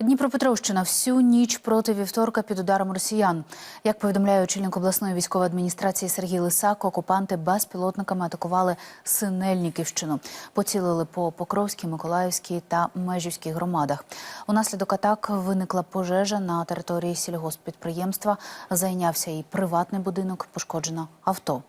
Дніпропетровщина всю ніч проти вівторка під ударом росіян. Як повідомляє очільник обласної військової адміністрації Сергій Лисак, окупанти безпілотниками атакували Синельниківщину. Поцілили по Покровській, Миколаївській та Межівській громадах. Унаслідок атак виникла пожежа на території сільгосппідприємства. Зайнявся і приватний будинок, пошкоджено авто.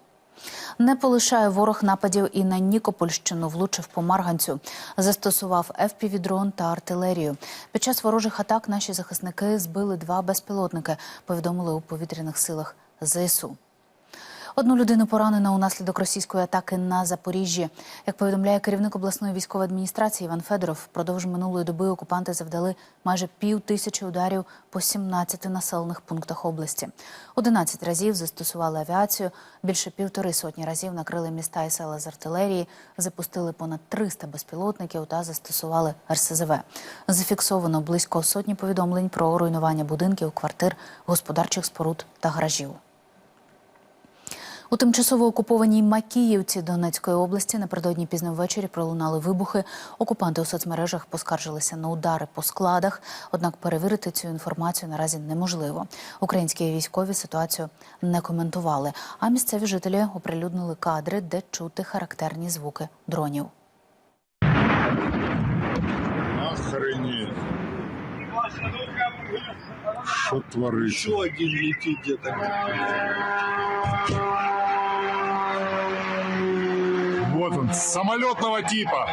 Не полишає ворог нападів і на Нікопольщину влучив по Марганцю. Застосував FPV-дрон та артилерію. Під час ворожих атак наші захисники збили два безпілотники, повідомили у повітряних силах ЗСУ. Одну людину поранено унаслідок російської атаки на Запоріжжі. Як повідомляє керівник обласної військової адміністрації Іван Федоров, впродовж минулої доби окупанти завдали майже пів тисячі ударів по 17 населених пунктах області. 11 разів застосували авіацію, більше півтори сотні разів накрили міста і села з артилерії, запустили понад 300 безпілотників та застосували РСЗВ. Зафіксовано близько сотні повідомлень про руйнування будинків, квартир, господарчих споруд та гаражів. У тимчасово окупованій Макіївці Донецької області напередодні пізно ввечері пролунали вибухи. Окупанти у соцмережах поскаржилися на удари по складах. Однак перевірити цю інформацію наразі неможливо. Українські військові ситуацію не коментували. А місцеві жителі оприлюднили кадри, де чути характерні звуки дронів. Охренеть. Что творится? Еще один летит где-то. Самолетного типа.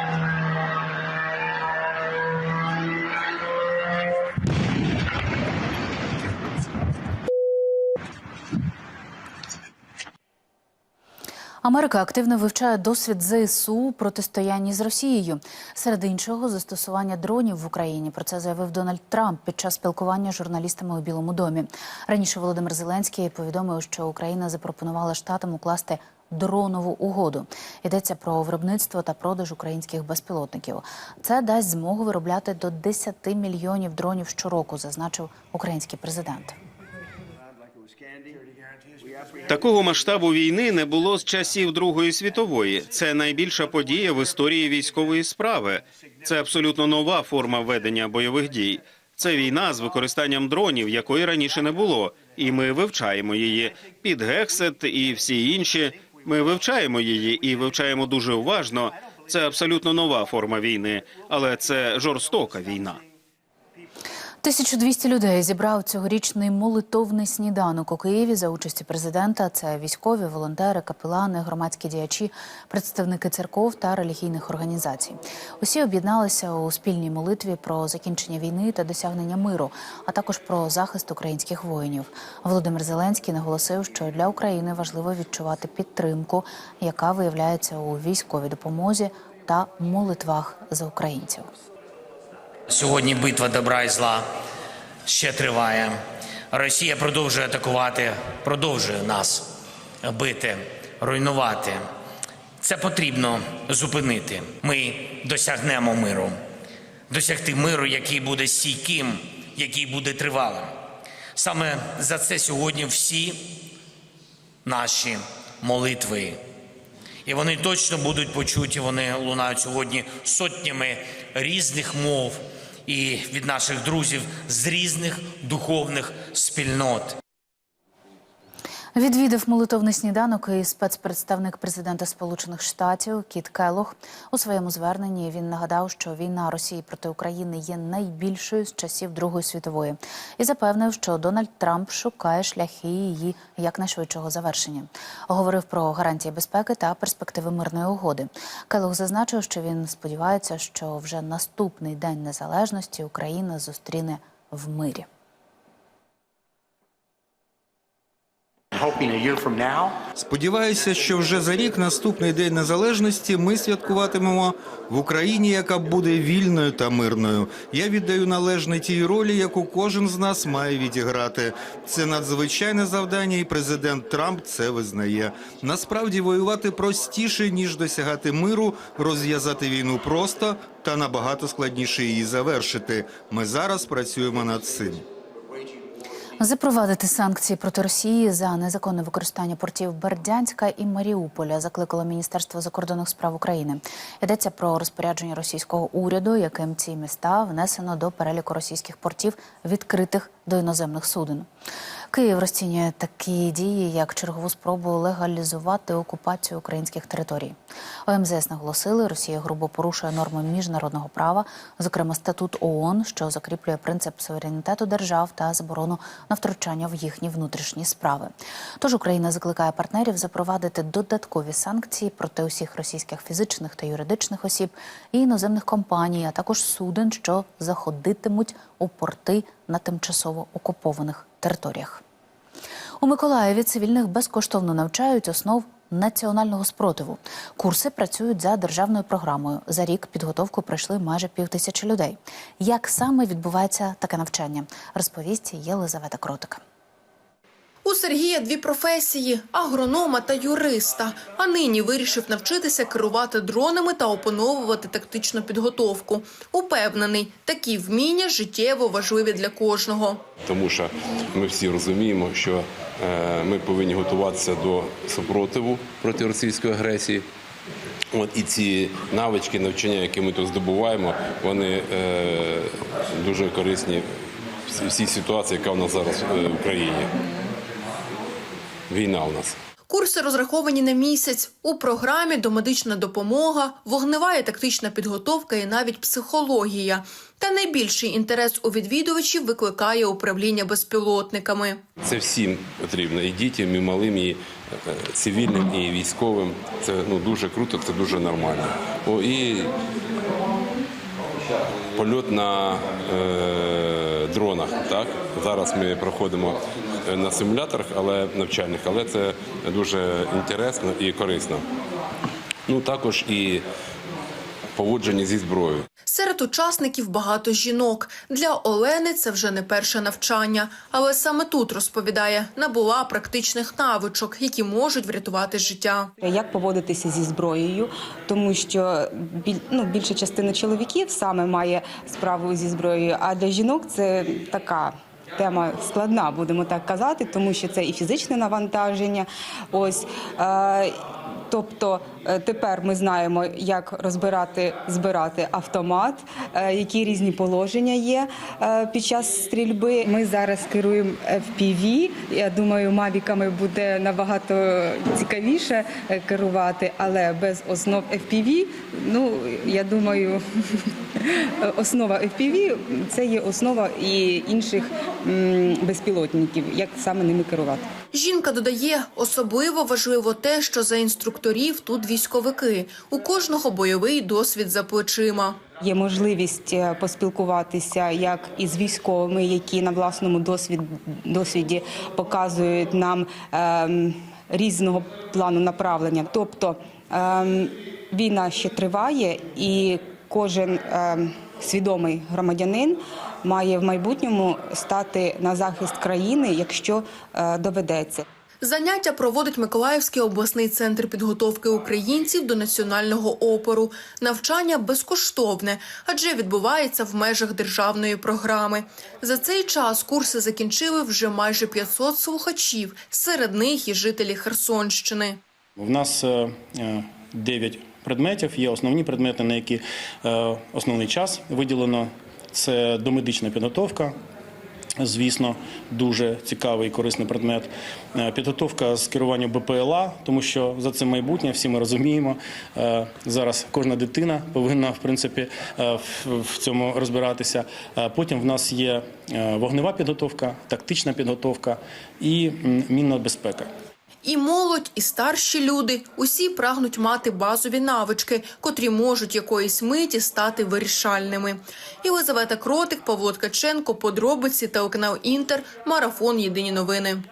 Америка активно вивчає досвід ЗСУ протистоянні з Росією. Серед іншого, застосування дронів в Україні. Про це заявив Дональд Трамп під час спілкування з журналістами у Білому домі. Раніше Володимир Зеленський повідомив, що Україна запропонувала штатам укласти дронову угоду. Йдеться про виробництво та продаж українських безпілотників. Це дасть змогу виробляти до 10 мільйонів дронів щороку, зазначив український президент. Такого масштабу війни не було з часів Другої світової. Це найбільша подія в історії військової справи. Це абсолютно нова форма ведення бойових дій. Це війна з використанням дронів, якої раніше не було, і ми вивчаємо її. Під гексет і всі інші. Ми вивчаємо її і вивчаємо дуже уважно. Це абсолютно нова форма війни, але це жорстока війна. 1200 людей зібрав цьогорічний молитовний сніданок у Києві за участі президента. Це військові, волонтери, капелани, громадські діячі, представники церков та релігійних організацій. Усі об'єдналися у спільній молитві про закінчення війни та досягнення миру, а також про захист українських воїнів. Володимир Зеленський наголосив, що для України важливо відчувати підтримку, яка виявляється у військовій допомозі та молитвах за українців. Сьогодні битва добра і зла ще триває. Росія продовжує атакувати, продовжує нас бити, руйнувати. Це потрібно зупинити. Ми досягнемо миру, досягти миру, який буде стійким, який буде тривалим. Саме за це сьогодні всі наші молитви. І вони точно будуть почуті. Вони лунають сьогодні сотнями різних мов і від наших друзів з різних духовних спільнот. Відвідав молитовний сніданок і спецпредставник президента Сполучених Штатів Кіт Келох. У своєму зверненні він нагадав, що війна Росії проти України є найбільшою з часів Другої світової, і запевнив, що Дональд Трамп шукає шляхи її якнайшвидшого завершення. Говорив про гарантії безпеки та перспективи мирної угоди. Келох зазначив, що він сподівається, що вже наступний день незалежності Україна зустріне в мирі. Сподіваюся, що вже за рік наступний день незалежності ми святкуватимемо в Україні, яка буде вільною та мирною. Я віддаю належне тій ролі, яку кожен з нас має відіграти. Це надзвичайне завдання, і президент Трамп це визнає. Насправді воювати простіше ніж досягати миру, розв'язати війну просто та набагато складніше її завершити. Ми зараз працюємо над цим. Запровадити санкції проти Росії за незаконне використання портів Бердянська і Маріуполя закликало Міністерство закордонних справ України. Йдеться про розпорядження російського уряду, яким ці міста внесено до переліку російських портів, відкритих до іноземних суден. Київ розцінює такі дії як чергову спробу легалізувати окупацію українських територій. У МЗС наголосили, Росія грубо порушує норми міжнародного права, зокрема статут ООН, що закріплює принцип суверенітету держав та заборону на втручання в їхні внутрішні справи. Тож Україна закликає партнерів запровадити додаткові санкції проти усіх російських фізичних та юридичних осіб і іноземних компаній, а також суден, що заходитимуть у порти на тимчасово окупованих територіях. У Миколаєві цивільних безкоштовно навчають основ національного спротиву. Курси працюють за державною програмою. За рік підготовку пройшли майже півтисячі людей. Як саме відбувається таке навчання, розповість Єлизавета Кротика. Сергія дві професії агронома та юриста. А нині вирішив навчитися керувати дронами та опановувати тактичну підготовку. Упевнений, такі вміння життєво важливі для кожного. тому що ми всі розуміємо, що е, ми повинні готуватися до супротиву проти російської агресії. От і ці навички навчання, які ми тут здобуваємо, вони е, дуже корисні в всій ситуації, яка в нас зараз е, в Україні. Війна у нас. Курси розраховані на місяць. У програмі домедична допомога, вогнева і тактична підготовка і навіть психологія. Та найбільший інтерес у відвідувачів викликає управління безпілотниками. Це всім потрібно, і дітям, і малим, і е, цивільним, і військовим. Це ну, дуже круто, це дуже нормально. О, і польот на е, дронах. Так? Зараз ми проходимо на симуляторах, але навчальних, але це дуже інтересно і корисно. Ну також і поводження зі зброєю. Серед учасників багато жінок. Для Олени це вже не перше навчання, але саме тут розповідає, набула практичних навичок, які можуть врятувати життя. Як поводитися зі зброєю, тому що біль, ну, більша частина чоловіків саме має справу зі зброєю, а для жінок це така. Тема складна, будемо так казати, тому що це і фізичне навантаження. Ось е, тобто е, тепер ми знаємо, як розбирати збирати автомат, е, які різні положення є е, під час стрільби. Ми зараз керуємо FPV. Я думаю, мавіками буде набагато цікавіше керувати, але без основ FPV, ну я думаю, основа FPV – це є основа і інших безпілотників, як саме ними керувати. Жінка додає, особливо важливо те, що за інструкторів тут військовики. У кожного бойовий досвід за плечима. Є можливість е, поспілкуватися як із військовими, які на власному досвід, досвіді показують нам ем, різного плану направлення. Тобто ем, війна ще триває, і кожен ем, свідомий громадянин має в майбутньому стати на захист країни, якщо е, доведеться. Заняття проводить Миколаївський обласний центр підготовки українців до національного опору. Навчання безкоштовне, адже відбувається в межах державної програми. За цей час курси закінчили вже майже 500 слухачів. Серед них і жителі Херсонщини. В нас е, е, 9 предметів. Є основні предмети, на які е, основний час виділено. Це домедична підготовка. Звісно, дуже цікавий і корисний предмет. Е, Підготовка з керування БПЛА, тому що за це майбутнє, всі ми розуміємо. Е, Зараз кожна дитина повинна в принципі в- цьому розбиратися. Потім в нас є вогнева підготовка, тактична підготовка і мінна безпека. І молодь, і старші люди усі прагнуть мати базові навички, котрі можуть якоїсь миті стати вирішальними. Єлизавета Кротик, Павло Ткаченко, подробиці, телеканал Інтер, марафон. Єдині новини.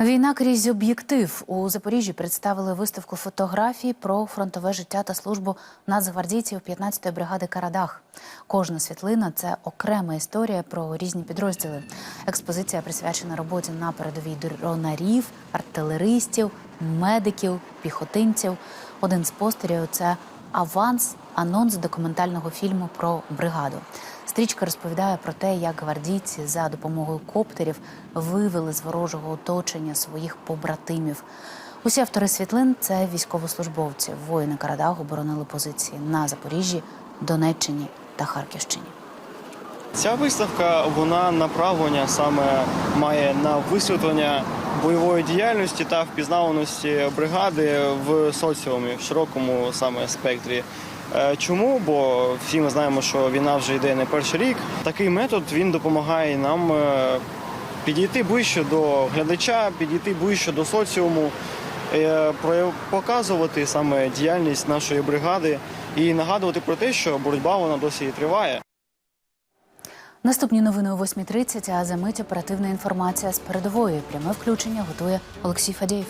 Війна крізь об'єктив у Запоріжжі представили виставку фотографій про фронтове життя та службу нацгвардійців 15-ї бригади Карадах. Кожна світлина це окрема історія про різні підрозділи. Експозиція присвячена роботі на передовій дронарів, артилеристів, медиків, піхотинців. Один з постерів це аванс, анонс документального фільму про бригаду. Стрічка розповідає про те, як гвардійці за допомогою коптерів вивели з ворожого оточення своїх побратимів. Усі автори світлин це військовослужбовці. Воїни Карадагу боронили позиції на Запоріжжі, Донеччині та Харківщині. Ця виставка вона направлення саме має на висвітлення бойової діяльності та впізнаваності бригади в соціумі в широкому саме спектрі. Е, Чому? Бо всі ми знаємо, що війна вже йде не перший рік. Такий метод він допомагає нам е, підійти ближче до глядача, підійти ближче до соціуму, е, показувати саме діяльність нашої бригади і нагадувати про те, що боротьба вона досі триває. Наступні новини о 8.30, а за мить оперативна інформація з передової. Пряме включення готує Олексій Фадєєв.